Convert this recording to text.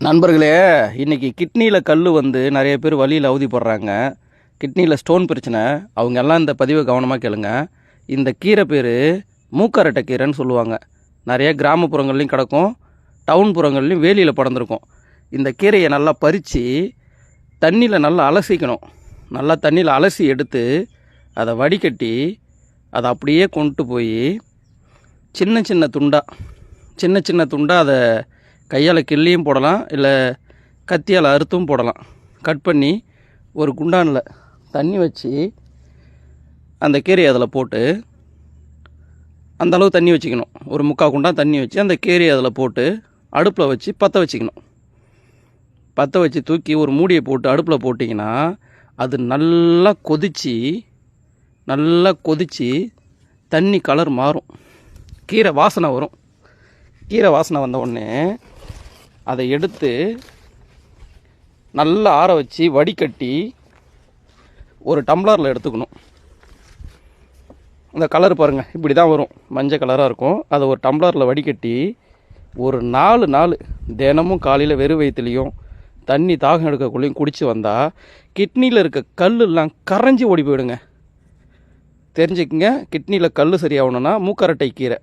நண்பர்களே இன்றைக்கி கிட்னியில் கல் வந்து நிறைய பேர் வழியில் அவதிப்படுறாங்க கிட்னியில் ஸ்டோன் பிரச்சனை. அவங்க எல்லாம் இந்த பதிவை கவனமாக கேளுங்க. இந்த கீரை பேர் மூக்கரட்டை கீரைன்னு சொல்லுவாங்க. நிறைய கிராமப்புறங்கள்லையும் கிடக்கும். டவுன் புறங்கள்லையும் வேலியில் படர்ந்துருக்கும். இந்த கீரையை நல்லா பறித்து தண்ணியில் நல்லா அலசிக்கணும். நல்லா தண்ணியில் அலசி எடுத்து அதை வடிகட்டி அதை அப்படியே கொண்டு போய் சின்ன சின்ன துண்டாக சின்ன சின்ன துண்டாக அதை கையால் கிள்ளியும் போடலாம் இல்லை கத்தியால் அறுத்தும் போடலாம். கட் பண்ணி ஒரு குண்டானில் தண்ணி வச்சு அந்த கீரையை அதில் போட்டு அந்த அளவு தண்ணி வச்சுக்கணும். ஒரு முக்கால் குண்டா தண்ணி வச்சு அந்த கீரையை அதில் போட்டு அடுப்பில் வச்சு பற்ற வச்சுக்கணும். பற்ற வச்சு தூக்கி ஒரு மூடியை போட்டு அடுப்பில் போட்டிங்கன்னா அது நல்லா கொதித்து நல்லா கொதித்து தண்ணி கலர் மாறும். கீரை வாசனை வரும். கீரை வாசனை வந்த உடனே அதை எடுத்து நல்லா ஆற வச்சு வடிகட்டி ஒரு டம்ளரில் எடுத்துக்கணும். அந்த கலர் பாருங்கள் இப்படி தான் வரும் மஞ்சள் கலராக இருக்கும். அதை ஒரு டம்ளரில் வடிகட்டி ஒரு நாலு நாள் தினமும் காலையில் வெறும் வயிற்றுலையும் தண்ணி தாகம் எடுக்கக்குள்ளேயும் குடித்து வந்தால் கிட்னியில் இருக்க கல்லெல்லாம் கரைஞ்சி ஓடி போயிடுங்க. தெரிஞ்சுக்கங்க கிட்னியில் கல் சரியாகணுன்னா மூக்கரட்டை கீரை.